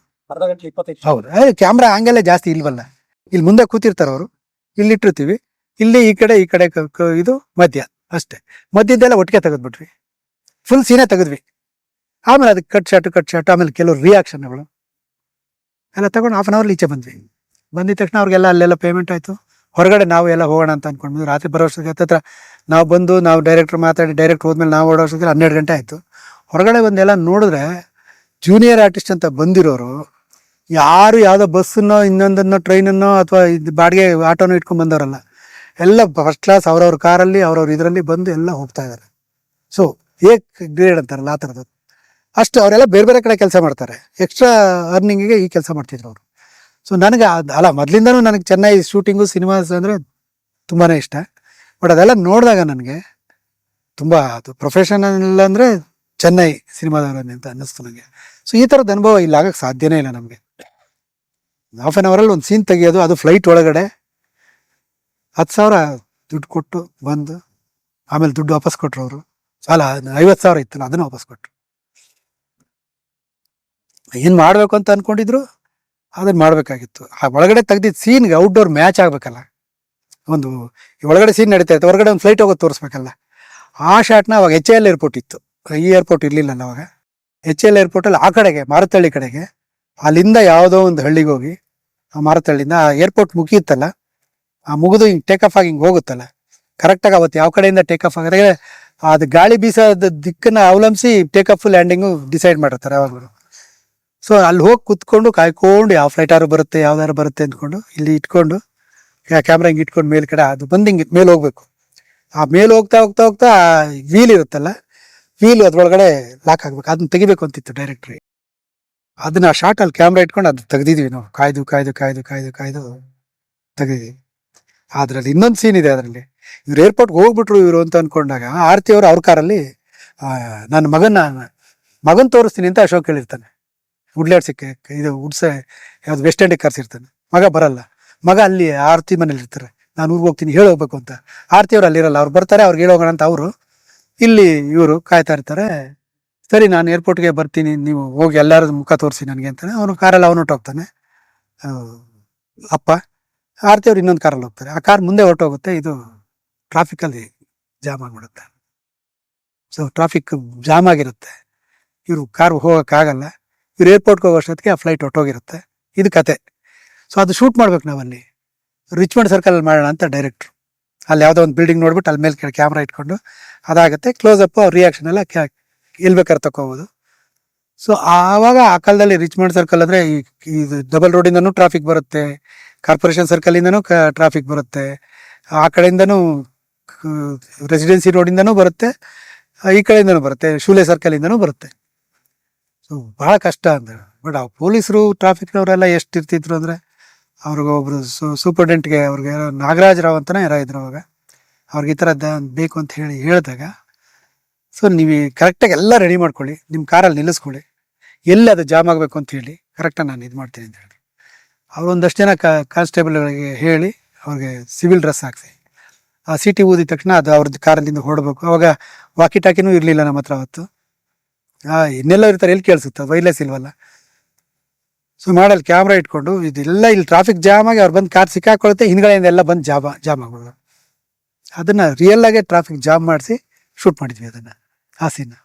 ಹೌದು. ಅದೇ ಕ್ಯಾಮ್ರಾ ಹಂಗೆಲ್ಲ ಜಾಸ್ತಿ ಇಲ್ವಲ್ಲ. ಇಲ್ಲಿ ಮುಂದೆ ಕೂತಿರ್ತಾರೆ ಅವರು. ಇಲ್ಲಿ ಇಟ್ಟಿರ್ತೀವಿ. ಇಲ್ಲಿ ಈ ಕಡೆ ಈ ಕಡೆ ಇದು, ಮಧ್ಯ ಅಷ್ಟೇ. ಮಧ್ಯದೆಲ್ಲ ಒಟ್ಟಿಗೆ ತೆಗೆದ್ಬಿಟ್ವಿ. ಫುಲ್ ಸೀನೇ ತೆಗೆದ್ವಿ. ಆಮೇಲೆ ಅದಕ್ಕೆ ಕಟ್ ಶಾಟ್ ಕಟ್ ಶಾಟ್ ಆಮೇಲೆ ಕೆಲವು ರಿಯಾಕ್ಷನ್ಗಳು ಎಲ್ಲ ತಗೊಂಡು ಹಾಫ್ ಅನ್ ಅವರ್ ಈಚೆ ಬಂದ್ವಿ. ಬಂದಿದ ತಕ್ಷಣ ಅವ್ರಿಗೆಲ್ಲ ಅಲ್ಲೆಲ್ಲ ಪೇಮೆಂಟ್ ಆಯಿತು. ಹೊರಗಡೆ ನಾವು ಎಲ್ಲ ಹೋಗೋಣ ಅಂತ ಅನ್ಕೊಂಡ್ವಿ ರಾತ್ರಿ ಬರೋ ಹತ್ರ ಹತ್ತತ್ರ ನಾವು ಬಂದು ನಾವು ಡೈರೆಕ್ಟ್ರ್ ಮಾತಾಡಿ ಡೈರೆಕ್ಟ್ ಹೋದ್ಮೇಲೆ ನಾವು ಓಡೋ ಹನ್ನೆರಡು ಗಂಟೆ ಆಯಿತು. ಹೊರಗಡೆ ಬಂದೆಲ್ಲ ನೋಡಿದ್ರೆ ಜೂನಿಯರ್ ಆರ್ಟಿಸ್ಟ್ ಅಂತ ಬಂದಿರೋರು ಯಾರು ಯಾವುದೋ ಬಸ್ಸನ್ನೋ ಇನ್ನೊಂದನ್ನೋ ಟ್ರೈನನ್ನೋ ಅಥವಾ ಇದು ಬಾಡಿಗೆ ಆಟೋನೋ ಇಟ್ಕೊಂಡು ಬಂದವರಲ್ಲ. ಎಲ್ಲ ಫಸ್ಟ್ ಕ್ಲಾಸ್ ಅವ್ರವ್ರ ಕಾರಲ್ಲಿ ಅವ್ರವ್ರ ಇದರಲ್ಲಿ ಬಂದು ಎಲ್ಲ ಹೋಗ್ತಾ ಇದ್ದಾರೆ ಸೊ ಏಕ್ ಗ್ರೇಡ್ ಅಂತಾರಲ್ಲ ಆ ಥರದ್ದು. ಅಷ್ಟು ಅವರೆಲ್ಲ ಬೇರೆ ಬೇರೆ ಕಡೆ ಕೆಲಸ ಮಾಡ್ತಾರೆ. ಎಕ್ಸ್ಟ್ರಾ ಅರ್ನಿಂಗಿಗೆ ಈ ಕೆಲಸ ಮಾಡ್ತಿದ್ರು ಅವರು. ಸೊ ನನಗೆ ಅಲ್ಲ, ಮೊದಲಿಂದನೂ ನನಗೆ ಚೆನ್ನೈ ಶೂಟಿಂಗು, ಸಿನಿಮಾಸ್ ಅಂದರೆ ತುಂಬಾ ಇಷ್ಟ. ಬಟ್ ಅದೆಲ್ಲ ನೋಡಿದಾಗ ನನಗೆ ತುಂಬ ಅದು ಪ್ರೊಫೆಷನಲ್ ಅಂದರೆ ಚೆನ್ನೈ ಸಿನಿಮಾದವರನ್ನೇ ಅಂತ ಅನ್ನಿಸ್ತು ನನಗೆ ಸೊ ಈ ಥರದ ಅನುಭವ ಇಲ್ಲಿ ಆಗಕ್ಕೆ ಸಾಧ್ಯನೇ ಇಲ್ಲ ನಮಗೆ. ಹಾಫ್ ಆನ್ ಅವರಲ್ಲಿ ಒಂದು ಸೀನ್ ತೆಗಿಯೋದು, ಅದು ಫ್ಲೈಟ್ ಒಳಗಡೆ. ಹತ್ತು ಸಾವಿರ ದುಡ್ಡು ಕೊಟ್ಟು ಬಂದು, ಆಮೇಲೆ ದುಡ್ಡು ವಾಪಸ್ ಕೊಟ್ರು ಅವರು. ಅಲ್ಲ ಐವತ್ತು ಸಾವಿರ ಇತ್ತಲ್ಲ, ಅದನ್ನು ವಾಪಸ್ ಕೊಟ್ರು. ಏನು ಮಾಡಬೇಕು ಅಂತ ಅನ್ಕೊಂಡಿದ್ರು? ಅದನ್ನ ಮಾಡಬೇಕಾಗಿತ್ತು. ಆ ಒಳಗಡೆ ತೆಗ್ದಿದ್ದ ಸೀನ್ಗೆ ಔಟ್ಡೋರ್ ಮ್ಯಾಚ್ ಆಗಬೇಕಲ್ಲ. ಒಂದು ಒಳಗಡೆ ಸೀನ್ ನಡೀತಾ ಇತ್ತು. ಹೊರಗಡೆ ಒಂದು ಫ್ಲೈಟ್ ಹೋಗೋದು ತೋರಿಸ್ಬೇಕಲ್ಲ. ಆ ಶಾಟ್ನ ಅವಾಗ ಎಚ್ ಎಲ್ ಏರ್ಪೋರ್ಟ್ ಇತ್ತು. ಈ ಏರ್ಪೋರ್ಟ್ ಇರಲಿಲ್ಲಲ್ಲ ಅವಾಗ. ಎಚ್ ಎಲ್ ಏರ್ಪೋರ್ಟಲ್ಲಿ ಆ ಕಡೆಗೆ ಮಾರತಳ್ಳಿ ಕಡೆಗೆ, ಅಲ್ಲಿಂದ ಯಾವುದೋ ಒಂದು ಹಳ್ಳಿಗೆ ಹೋಗಿ, ಆ ಮಾರತಳ್ಳಿಂದ ಆ ಏರ್ಪೋರ್ಟ್ ಮುಗಿಯುತ್ತಲ್ಲ, ಆ ಮುಗಿದು ಹಿಂಗೆ ಟೇಕ್ ಆಫ್ ಆಗಿ ಹಿಂಗೆ ಹೋಗುತ್ತಲ್ಲ. ಕರೆಕ್ಟಾಗಿ ಅವತ್ತು ಯಾವ ಕಡೆಯಿಂದ ಟೇಕ್ ಆಫ್ ಆಗಿದ್ರೆ ಅದು ಗಾಳಿ ಬೀಸೋದ ದಿಕ್ಕನ್ನ ಅವಲಂಬಿಸಿ ಟೇಕ್ ಆಫ್ ಲ್ಯಾಂಡಿಂಗು ಡಿಸೈಡ್ ಮಾಡಿರ್ತಾರೆ ಯಾವಾಗಲೂ ಸೊ ಅಲ್ಲಿ ಹೋಗಿ ಕುತ್ಕೊಂಡು ಕಾಯ್ಕೊಂಡು ಯಾವ ಫ್ಲೈಟಾರು ಬರುತ್ತೆ ಯಾವ್ದಾರು ಬರುತ್ತೆ ಅಂದ್ಕೊಂಡು ಇಲ್ಲಿ ಇಟ್ಕೊಂಡು ಕ್ಯಾಮ್ರಾ ಹಿಂಗೆ ಇಟ್ಕೊಂಡು ಮೇಲ್ಕಡೆ ಅದು ಬಂದು ಹಿಂಗೆ ಮೇಲೆ ಹೋಗ್ಬೇಕು. ಆ ಮೇಲೆ ಹೋಗ್ತಾ ಹೋಗ್ತಾ ಹೋಗ್ತಾ ವೀಲ್ ಇರುತ್ತಲ್ಲ ವೀಲ್ ಅದ್ರೊಳಗಡೆ ಲಾಕ್ ಆಗ್ಬೇಕು. ಅದನ್ನ ತೆಗಿಬೇಕು ಅಂತಿತ್ತು ಡೈರೆಕ್ಟ್ರಿ ಅದನ್ನ ಆ ಶಾರ್ಟ್ ಅಲ್ಲಿ ಕ್ಯಾಮ್ರಾ ಇಟ್ಕೊಂಡು ಅದು ತೆಗ್ದಿದ್ವಿ ನಾವು. ಕಾಯ್ದು ಕಾಯ್ದು ಕಾಯ್ದು ಕಾಯ್ದು ಕಾಯ್ದು ತೆಗ್ದಿದ್ವಿ. ಅದರಲ್ಲಿ ಇನ್ನೊಂದು ಸೀನ್ ಇದೆ ಅದರಲ್ಲಿ. ಇವ್ರು ಏರ್ಪೋರ್ಟ್ಗೆ ಹೋಗ್ಬಿಟ್ರು ಇವರು ಅಂತ ಅನ್ಕೊಂಡಾಗ ಆರತಿ ಅವರು ಅವ್ರ ಕಾರಲ್ಲಿ ನನ್ನ ಮಗನ ಮಗನ್ ತೋರಿಸ್ತೀನಿ ಅಂತ ಅಶೋಕ್ ಹೇಳಿರ್ತಾನೆ. ಉಡ್ಲಾಡ್ಸಕ್ಕೆ ಇದು ಉಡ್ಸ ಯಾವ್ದು ವೆಸ್ಟ್ ಎಂಡಿಗೆ ಕರ್ಸಿರ್ತಾನೆ ಮಗ ಬರಲ್ಲ. ಮಗ ಅಲ್ಲಿ ಆರತಿ ಮನೇಲಿ ಇರ್ತಾರೆ. ನಾನು ಊರಿಗೆ ಹೋಗ್ತೀನಿ, ಹೇಳಿ ಹೋಗ್ಬೇಕು ಅಂತ. ಆರತಿ ಅವ್ರು ಅಲ್ಲಿರಲ್ಲ, ಅವ್ರು ಬರ್ತಾರೆ, ಅವ್ರಿಗೆ ಹೇಳೋಗೋಣ ಅಂತ ಅವರು. ಇಲ್ಲಿ ಇವರು ಕಾಯ್ತಾ ಇರ್ತಾರೆ. ಸರಿ, ನಾನು ಏರ್ಪೋರ್ಟ್ಗೆ ಬರ್ತೀನಿ, ನೀವು ಹೋಗಿ ಎಲ್ಲರ ಮುಖ ತೋರಿಸಿ ನನಗೆ ಅಂತಾನೆ. ಅವನು ಕಾರಲ್ಲಿ ಅವನು ಹೊಟ್ಟೋಗ್ತಾನೆ ಅಪ್ಪ, ಆರತಿ ಅವ್ರು ಇನ್ನೊಂದು ಕಾರಲ್ಲಿ ಹೋಗ್ತಾರೆ. ಆ ಕಾರ್ ಮುಂದೆ ಹೊರಟೋಗುತ್ತೆ. ಇದು ಟ್ರಾಫಿಕಲ್ಲಿ ಜಾಮ್ ಆಗಿಬಿಡುತ್ತೆ. ಸೊ ಟ್ರಾಫಿಕ್ ಜಾಮ್ ಆಗಿರುತ್ತೆ. ಇವರು ಕಾರ್ ಹೋಗೋಕ್ಕಾಗಲ್ಲ. ಇವ್ರು ಏರ್ಪೋರ್ಟ್ಗೆ ಹೋಗೋಷ್ಟೊತ್ತಿಗೆ ಆ ಫ್ಲೈಟ್ ಹೊಟ್ಟೋಗಿರುತ್ತೆ ಇದು ಕತೆ. ಸೊ ಅದು ಶೂಟ್ ಮಾಡ್ಬೇಕು ನಾವಲ್ಲಿ. ರಿಚ್ಮಂಡ್ ಸರ್ಕಲಲ್ಲಿ ಮಾಡೋಣ ಅಂತ ಡೈರೆಕ್ಟ್ರು ಅಲ್ಲಿ ಯಾವುದೋ ಒಂದು ಬಿಲ್ಡಿಂಗ್ ನೋಡ್ಬಿಟ್ಟು ಅಲ್ಲಿ ಮೇಲೆ ಕ್ಯಾಮ್ರಾ ಇಟ್ಕೊಂಡು ಅದಾಗುತ್ತೆ. ಕ್ಲೋಸ್ ಅಪ್ ಅವ್ರ ರಿಯಾಕ್ಷನ್ ಎಲ್ಲ ಇಲ್ಬೇಕಾರೆ ತಗೋಬೋದು ಸೊ ಆವಾಗ ಆ ಕಾಲದಲ್ಲಿ ರಿಚ್ಮಂಡ್ ಸರ್ಕಲ್ ಅಂದರೆ ಇದು ಡಬಲ್ ರೋಡಿಂದನೂ ಟ್ರಾಫಿಕ್ ಬರುತ್ತೆ. ಕಾರ್ಪೊರೇಷನ್ ಸರ್ಕಲಿಂದನೂ ಟ್ರಾಫಿಕ್ ಬರುತ್ತೆ. ಆ ಕಡೆಯಿಂದನೂ ರೆಸಿಡೆನ್ಸಿ ರೋಡಿಂದನೂ ಬರುತ್ತೆ. ಈ ಕಡೆಯಿಂದನೂ ಬರುತ್ತೆ. ಶೂಲೆ ಸರ್ಕಲಿಂದನೂ ಬರುತ್ತೆ. ಸೊ ಭಾಳ ಕಷ್ಟ ಅಂದ್ರೆ ಬಟ್ ಆ ಪೊಲೀಸರು ಟ್ರಾಫಿಕ್ನವರೆಲ್ಲ ಎಷ್ಟು ಇರ್ತಿದ್ರು ಅಂದರೆ, ಅವ್ರಿಗೆ ಒಬ್ರು ಸೂಪರ್ಡೆಂಟ್ಗೆ ಅವ್ರಿಗೆ ನಾಗರಾಜ್ ರಾವ್ ಅಂತಲೇ ಯಾರ ಇದ್ರು ಅವಾಗ. ಅವ್ರಿಗೆ ಈ ಥರ ಬೇಕು ಅಂತ ಹೇಳಿ ಹೇಳಿದಾಗ ಸೊ ನೀವು ಕರೆಕ್ಟಾಗಿ ಎಲ್ಲ ರೆಡಿ ಮಾಡ್ಕೊಳ್ಳಿ. ನಿಮ್ಮ ಕಾರಲ್ಲಿ ನಿಲ್ಲಿಸ್ಕೊಳ್ಳಿ. ಎಲ್ಲಿ ಅದು ಜಾಮ್ ಆಗಬೇಕು ಅಂತ ಹೇಳಿ ಕರೆಕ್ಟಾಗಿ ನಾನು ಇದು ಮಾಡ್ತೀನಿ ಅಂತ ಹೇಳಿ ಅವ್ರು ಒಂದಷ್ಟು ಜನ ಕಾನ್ಸ್ಟೇಬಲ್ಗಳಿಗೆ ಹೇಳಿ ಅವ್ರಿಗೆ ಸಿವಿಲ್ ಡ್ರೆಸ್ ಹಾಕ್ಸಿ. ಆ ಸಿಟಿ ಊದಿದ ತಕ್ಷಣ ಅದು ಅವ್ರದ್ದು ಕಾರಲ್ಲಿಂದ ಹೊಡಬೇಕು. ಅವಾಗ ವಾಕಿ ಟಾಕಿನೂ ಇರಲಿಲ್ಲ ನಮ್ಮ ಹತ್ರ ಅವತ್ತು. ಆ, ಇನ್ನೆಲ್ಲ ಇರ್ತಾರೆ ಎಲ್ಲಿ ಕೇಳಿಸುತ್ತೆ? ವೈರ್ಲೆಸ್ ಇಲ್ವಲ್ಲ? ಸೊ ಮಾಡಲ್ಲಿ ಕ್ಯಾಮ್ರಾ ಇಟ್ಕೊಂಡು ಇದೆಲ್ಲ ಇಲ್ಲಿ ಟ್ರಾಫಿಕ್ ಜಾಮ್ ಆಗಿ ಅವ್ರು ಬಂದು ಕಾರ್ ಸಿಕ್ಕಾಕೊಳುತ್ತೆ ಹಿಂದ್ಗಡೆಯಿಂದ ಎಲ್ಲ ಬಂದು ಜಾಮ ಜಾಮ್ ಆಗ್ಬಿಡೋದು ಅದನ್ನ ರಿಯಲ್ ಆಗಿ ಟ್ರಾಫಿಕ್ ಜಾಮ್ ಮಾಡಿಸಿ ಶೂಟ್ ಮಾಡಿದ್ವಿ ಅದನ್ನ, ಆ ಸೀನ್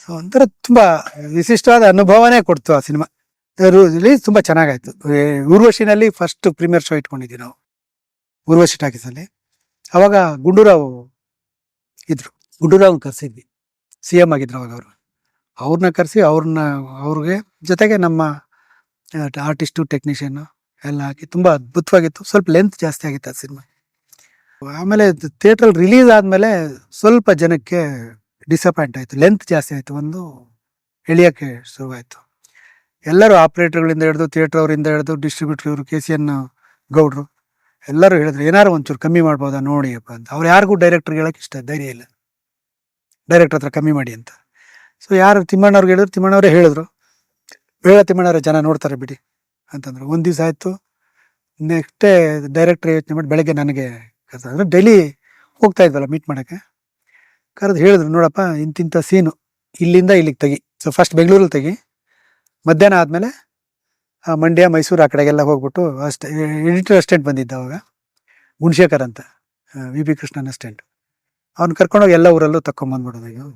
ಸೊ ಒಂಥರ ತುಂಬಾ ವಿಶಿಷ್ಟವಾದ ಅನುಭವನೇ ಕೊಡ್ತು ಆ ಸಿನಿಮಾ ರಿಲೀಸ್ ತುಂಬಾ ಚೆನ್ನಾಗಾಯ್ತು. ಊರ್ವಶಿನಲ್ಲಿ ಫಸ್ಟ್ ಪ್ರೀಮಿಯರ್ ಶೋ ಇಟ್ಕೊಂಡಿದ್ವಿ ನಾವು. ಊರ್ವಶಿ ಟಾಕೀಸಲ್ಲಿ ಅವಾಗ ಗುಂಡೂರಾವ್ ಇದ್ರು. ಗುಂಡೂರಾವ್ ಕರ್ಸಿದ್ವಿ. ಸಿ ಎಂ ಆಗಿದ್ರು ಅವಾಗ ಅವರು. ಅವ್ರನ್ನ ಕರೆಸಿ ಅವ್ರನ್ನ ಅವ್ರಿಗೆ ಜೊತೆಗೆ ನಮ್ಮ ಆರ್ಟಿಸ್ಟು ಟೆಕ್ನಿಷಿಯನ್ನು ಎಲ್ಲ ಹಾಕಿ ತುಂಬ ಅದ್ಭುತವಾಗಿತ್ತು. ಸ್ವಲ್ಪ ಲೆಂತ್ ಜಾಸ್ತಿ ಆಗಿತ್ತು ಆ ಸಿನಿಮಾ. ಆಮೇಲೆ ಥಿಯೇಟ್ರಲ್ಲಿ ರಿಲೀಸ್ ಆದಮೇಲೆ ಸ್ವಲ್ಪ ಜನಕ್ಕೆ ಡಿಸಪಾಯಿಂಟ್ ಆಯಿತು. ಲೆಂತ್ ಜಾಸ್ತಿ ಆಯಿತು. ಒಂದು ಎಳಿಯೋಕ್ಕೆ ಶುರುವಾಯಿತು. ಎಲ್ಲರೂ ಆಪ್ರೇಟರ್ಗಳಿಂದ ಹಿಡಿದು ಥಿಯೇಟ್ರ್ ಅವರಿಂದ ಹಿಡಿದು ಡಿಸ್ಟ್ರಿಬ್ಯೂಟರ್ ಇವರು ಕೆ ಸಿ ಎನ್ ಗೌಡ್ರು ಎಲ್ಲರೂ ಹೇಳಿದ್ರು ಏನಾರು ಒಂಚೂರು ಕಮ್ಮಿ ಮಾಡ್ಬೋದಾ, ನೋಡಿ ಅಪ್ಪ ಅಂತ. ಅವ್ರು ಯಾರಿಗೂ ಡೈರೆಕ್ಟರ್ಗೆ ಹೇಳೋಕ್ಕೆ ಇಷ್ಟ, ಧೈರ್ಯ ಇಲ್ಲ. ಡೈರೆಕ್ಟರ್ ಹತ್ರ ಕಮ್ಮಿ ಮಾಡಿ ಅಂತ. ಸೊ ಯಾರು ತಿಮ್ಮಣ್ಣವ್ರಿಗೆ ಹೇಳಿದ್ರು, ತಿಮ್ಮಣ್ಣವರೇ ಹೇಳಿದ್ರು. ಬೇಡ ತಿಮ್ಮಣ್ಣವ್ರೆ ಜನ ನೋಡ್ತಾರೆ ಬಿಡಿ ಅಂತಂದ್ರು. ಒಂದು ದಿವಸ ಆಯಿತು. ನೆಕ್ಸ್ಟ್ ಡೈರೆಕ್ಟ್ರ್ ಯೋಚನೆ ಮಾಡಿ ಬೆಳಗ್ಗೆ ನನಗೆ ಕರೆದು ಅಂದರೆ ಡೈಲಿ ಹೋಗ್ತಾ ಇದ್ವಲ್ಲ ಮೀಟ್ ಮಾಡೋಕ್ಕೆ. ಕರೆದು ಹೇಳಿದ್ರು, ನೋಡಪ್ಪ ಇಂತಿಂಥ ಸೀನು ಇಲ್ಲಿಂದ ಇಲ್ಲಿಗೆ ತೆಗಿ. ಸೊ ಫಸ್ಟ್ ಬೆಂಗಳೂರಲ್ಲಿ ತೆಗಿ. ಮಧ್ಯಾಹ್ನ ಆದಮೇಲೆ ಮಂಡ್ಯ, ಮೈಸೂರು ಆ ಕಡೆಗೆಲ್ಲ ಹೋಗ್ಬಿಟ್ಟು ಅಷ್ಟೇ ಎಡಿಟರ್ ಅಸ್ಟೆಂಟ್ ಬಂದಿದ್ದ ಅವಾಗ. ಗುಣಶೇಖರ್ ಅಂತ ವಿ ಪಿ ಕೃಷ್ಣನ್ ಅಸ್ಟೆಂಟ್. ಅವ್ನು ಕರ್ಕೊಂಡೋಗಿ ಎಲ್ಲ ಊರಲ್ಲೂ ತಕೊಂಬಂದ್ಬಿಡೋದು ಅಯ್ಯೋ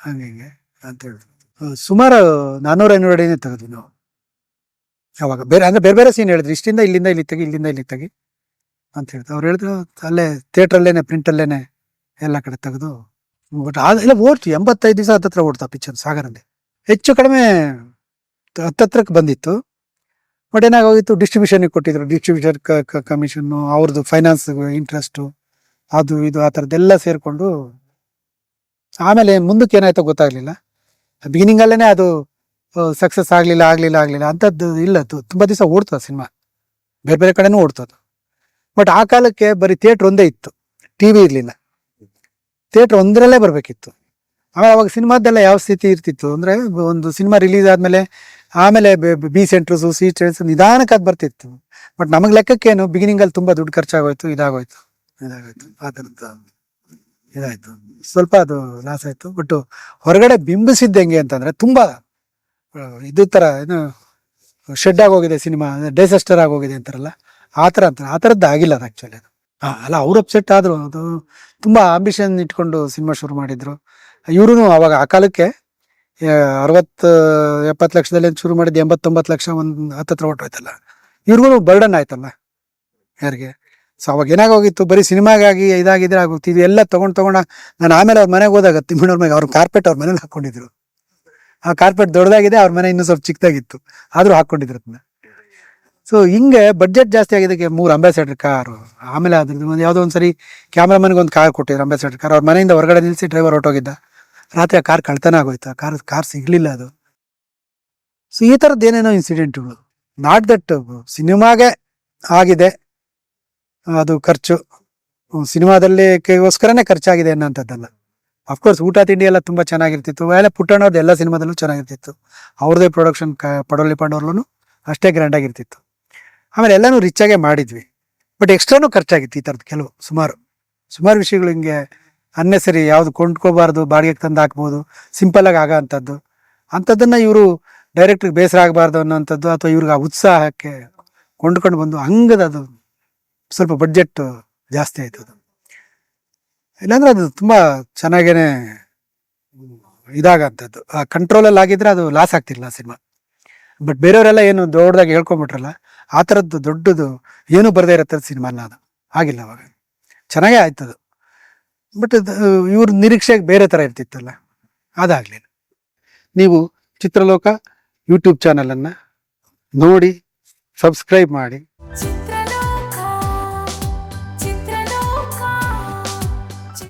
ಹಂಗೆ ಹಿಂಗೆ ಅಂತ ಹೇಳಿದ್ರು ಸುಮಾರು ನಾನ್ನೂರ ಐನೂರು ಅಡಿನೇ ತೆಗೆದ್ವಿ ನಾವು. ಯಾವಾಗ? ಬೇರೆ, ಅಂದರೆ ಬೇರೆ ಬೇರೆ ಸೀನ್ ಹೇಳಿದ್ರು. ಇಷ್ಟಿಂದ ಇಲ್ಲಿಂದ ಇಲ್ಲಿ ತೆಗಿ, ಇಲ್ಲಿಂದ ಇಲ್ಲಿ ತೆಗಿ ಅಂತ ಹೇಳಿದ್ರು ಅವ್ರು ಹೇಳಿದ್ರು, ಅಲ್ಲೇ ಥಿಯೇಟ್ರಲ್ಲೇನೆ ಪ್ರಿಂಟಲ್ಲೇನೆ ಎಲ್ಲ ಕಡೆ ತೆಗೆದು ಬಟ್ ಅದೆಲ್ಲ ಓಡ್ತು. ಎಂಬತ್ತೈದು ದಿವಸ ಹತ್ತತ್ರ ಓಡ್ತಾ ಪಿಕ್ಚರ್ ಸಾಗರಲ್ಲಿ. ಹೆಚ್ಚು ಕಡಿಮೆ ಹತ್ತತ್ರಕ್ಕೆ ಬಂದಿತ್ತು. ಬಟ್ ಏನಾಗೋಗಿತ್ತು? ಡಿಸ್ಟ್ರಿಬ್ಯೂಷನ್ಗೆ ಕೊಟ್ಟಿದ್ರು. ಡಿಸ್ಟ್ರಿಬ್ಯೂಷನ್ ಕಮಿಷನ್ನು ಅವ್ರದ್ದು ಫೈನಾನ್ಸ್ ಇಂಟ್ರೆಸ್ಟು ಅದು ಇದು ಆ ಥರದ್ದೆಲ್ಲ ಸೇರಿಕೊಂಡು ಆಮೇಲೆ ಮುಂದಕ್ಕೆ ಏನಾಯ್ತೋ ಗೊತ್ತಾಗ್ಲಿಲ್ಲ. ಬಿಗಿನಿಂಗ್ ಅಲ್ಲೇನೆ ಅದು ಸಕ್ಸಸ್ ಆಗ್ಲಿಲ್ಲ ಆಗ್ಲಿಲ್ಲ ಆಗ್ಲಿಲ್ಲ ಅಂಥದ್ದು ಇಲ್ಲ. ತುಂಬಾ ದಿವಸ ಓಡ್ತದ ಸಿನಿಮಾ. ಬೇರೆ ಬೇರೆ ಕಡೆನೂ ಓಡ್ತದ ಬಟ್ ಆ ಕಾಲಕ್ಕೆ ಬರೀ ಥಿಯೇಟ್ರ್ ಒಂದೇ ಇತ್ತು. ಟಿವಿ ಇರಲಿಲ್ಲ. ಥಿಯೇಟ್ರ್ ಒಂದರಲ್ಲೇ ಬರಬೇಕಿತ್ತು. ಆಮೇಲೆ ಅವಾಗ ಸಿನಿಮಾದ್ದೆಲ್ಲ ಯಾವ ಸ್ಥಿತಿ ಇರ್ತಿತ್ತು ಅಂದ್ರೆ, ಒಂದು ಸಿನಿಮಾ ರಿಲೀಸ್ ಆದಮೇಲೆ, ಆಮೇಲೆ ಬಿ ಸೆಂಟ್ರಸು ಸಿ ಸೆಂಟ್ರಸ್ ನಿಧಾನಕ್ಕೆ ಅದು ಬರ್ತಿತ್ತು. ಬಟ್ ನಮಗೆ ಲೆಕ್ಕಕ್ಕೇನು ಬಿಗಿನಿಂಗ್ ಅಲ್ಲಿ ತುಂಬಾ ದುಡ್ಡು ಖರ್ಚಾಗೋಯ್ತು, ಇದಾಗೋಯ್ತು. ಇದಾಗೋಯ್ತು ಆ ಥರದ್ದು ಇದಾಯ್ತು. ಸ್ವಲ್ಪ ಅದು ಲಾಸ್ ಆಯಿತು. ಬಟ್ ಹೊರಗಡೆ ಬಿಂಬಿಸಿದ್ದು ಹೆಂಗೆ ಅಂತಂದ್ರೆ ತುಂಬಾ ಇದು ತರ ಏನು ಶೆಡ್ ಆಗೋಗಿದೆ ಸಿನಿಮಾ ಡಿಸಾಸ್ಟರ್ ಆಗೋಗಿದೆ ಅಂತಾರಲ್ಲ ಆ ಥರ ಅಂತ ಆ ಥರದ್ದು ಆಗಿಲ್ಲ ಅದು ಆ್ಯಕ್ಚುಲಿ ಅದು. ಆ, ಅಲ್ಲ ಅವ್ರು ಅಪ್ಸೆಟ್ ಆದ್ರು ಅದು ತುಂಬಾ ಆಂಬಿಷನ್ ಇಟ್ಕೊಂಡು ಸಿನಿಮಾ ಶುರು ಮಾಡಿದ್ರು. ಇವ್ರು ಅವಾಗ ಆ ಕಾಲಕ್ಕೆ ಅರವತ್ತು ಎಪ್ಪತ್ತು ಲಕ್ಷದಲ್ಲಿ ಶುರು ಮಾಡಿದ್ದು ಎಂಬತ್ತೊಂಬತ್ತು ಲಕ್ಷ ಒಂದು ಹತ್ತತ್ರ ಹೊಟ್ಟೋಯ್ತಲ್ಲ ಇವ್ರಿಗೂ ಬರ್ಡನ್ ಆಯ್ತಲ್ಲ ಯಾರಿಗೆ? ಸೊ ಅವಾಗ ಏನಾಗೋಗಿತ್ತು? ಬರೀ ಸಿನಿಮಾಗಾಗಿ ಇದಾಗಿದ್ರೆ ಇದು ಎಲ್ಲ ತೊಗೊಂಡು ತೊಗೊಂಡು ನಾನು ಆಮೇಲೆ ಅವ್ರ ಮನೆಗೆ ಹೋದಾಗ ತಿಮ್ಮಣ್ಣವ್ರ ಮನೆಗೆ ಅವ್ರ ಕಾರ್ಪೆಟ್ ಅವ್ರ ಮನೇಲಿ ಹಾಕೊಂಡಿದ್ರು. ಆ ಕಾರ್ಪೆಟ್ ದೊಡ್ಡದಾಗಿದೆ ಅವ್ರ ಮನೆ ಇನ್ನೂ ಸ್ವಲ್ಪ ಚಿಕ್ಕದಾಗಿತ್ತು ಆದರೂ ಹಾಕೊಂಡಿದ್ರು ಅದನ್ನ ಸೊ ಹಿಂಗೆ ಬಡ್ಜೆಟ್ ಜಾಸ್ತಿ ಆಗಿದ್ದಕ್ಕೆ ಮೂರು ಅಂಬಾಸಿಡರ್ ಕಾರು. ಆಮೇಲೆ ಅದ್ರದ್ದು ಒಂದು ಯಾವುದೋ ಒಂದು ಸರಿ ಕ್ಯಾಮ್ರಾಮನ್ಗೆ ಒಂದು ಕಾರ್ ಕೊಟ್ಟಿದ್ರು ಅಂಬಾಸಿಡರ್ ಕಾರ್. ಅವ್ರ ಮನೆಯಿಂದ ಹೊರಗಡೆ ನಿಲ್ಲಿಸಿ ಡ್ರೈವರ್ ಹೊರಟೋಗಿದ್ದ. ರಾತ್ರಿ ಆ ಕಾರ್ ಕಳ್ತನ ಆಗೋಯ್ತು. ಆ ಕಾರ್ ಕಾರ್ ಸಿಗ್ಲಿಲ್ಲ ಅದು. ಸೊ ಈ ಥರದ್ದು ಏನೇನೋ ಇನ್ಸಿಡೆಂಟ್ಗಳು ನಾಟ್ ದಟ್ ಸಿನಿಮಾಗೆ ಆಗಿದೆ. ಅದು ಖರ್ಚು. ಸಿನಿಮಾದಲ್ಲಿ ಗೋಸ್ಕರನೇ ಖರ್ಚಾಗಿದೆ ಅನ್ನೋಂಥದ್ದಲ್ಲ ಅಫ್ಕೋರ್ಸ್ ಊಟ, ತಿಂಡಿ ಎಲ್ಲ ತುಂಬ ಚೆನ್ನಾಗಿರ್ತಿತ್ತು. ಎಲ್ಲ ಪುಟ್ಟಣ್ಣವ್ರದ್ದು ಎಲ್ಲ ಸಿನಿಮಾದಲ್ಲೂ ಚೆನ್ನಾಗಿರ್ತಿತ್ತು. ಅವ್ರದ್ದೇ ಪ್ರೊಡಕ್ಷನ್ ಕ ಪಡೋಲಿ ಪಾಂಡವ್ರಲ್ಲೂ ಅಷ್ಟೇ ಗ್ರ್ಯಾಂಡ್ ಆಗಿರ್ತಿತ್ತು. ಆಮೇಲೆ ಎಲ್ಲನೂ ರಿಚ್ ಆಗೇ ಮಾಡಿದ್ವಿ. ಬಟ್ ಎಕ್ಸ್ಟ್ರಾನು ಖರ್ಚಾಗಿತ್ತು ಈ ಥರದ್ದು ಕೆಲವು, ಸುಮಾರು. ಸುಮಾರು ವಿಷಯಗಳು ಹಿಂಗೆ ಅನ್ನೆಸರಿ ಯಾವುದು ಕೊಂಡ್ಕೋಬಾರ್ದು, ಬಾಡಿಗೆಗೆ ತಂದು ಹಾಕ್ಬೋದು ಸಿಂಪಲ್ಲಾಗಿ ಆಗೋ ಅಂಥದ್ದು ಅಂಥದ್ದನ್ನು ಇವರು ಡೈರೆಕ್ಟ್ರಿಗೆ ಬೇಸರ ಆಗಬಾರ್ದು ಅನ್ನೋಂಥದ್ದು ಅಥವಾ ಇವ್ರಿಗೆ ಆ ಉತ್ಸಾಹಕ್ಕೆ ಕೊಂಡ್ಕೊಂಡು ಬಂದು ಹಂಗದ ಅದು ಸ್ವಲ್ಪ ಬಡ್ಜೆಟ್ ಜಾಸ್ತಿ ಆಯಿತು ಅದು. ಇಲ್ಲಾಂದರೆ ಅದು ತುಂಬ ಚೆನ್ನಾಗೇ ಇದಾಗಂಥದ್ದು ಆ ಕಂಟ್ರೋಲಲ್ಲಿ ಆಗಿದ್ರೆ ಅದು ಲಾಸ್ ಆಗ್ತಿಲ್ಲ ಸಿನಿಮಾ ಬಟ್ ಬೇರೆಯವರೆಲ್ಲ ಏನು ದೊಡ್ಡದಾಗಿ ಹೇಳ್ಕೊಂಬಿಟ್ರಲ್ಲ ಆ ಥರದ್ದು ದೊಡ್ಡದು ಏನೂ ಬರದೇ ಇರತ್ತೆ ಸಿನಿಮಾನ ಅದು. ಆಗಿಲ್ಲ ಅವಾಗ. ಚೆನ್ನಾಗೇ ಆಯ್ತು ಅದು. ಬಟ್ ಇವ್ರ ನಿರೀಕ್ಷೆಗೆ ಬೇರೆ ಥರ ಇರ್ತಿತ್ತಲ್ಲ. ಅದಾಗಲಿಲ್ಲ. ನೀವು ಚಿತ್ರಲೋಕ ಯೂಟ್ಯೂಬ್ ಚಾನಲನ್ನು ನೋಡಿ ಸಬ್ಸ್ಕ್ರೈಬ್ ಮಾಡಿ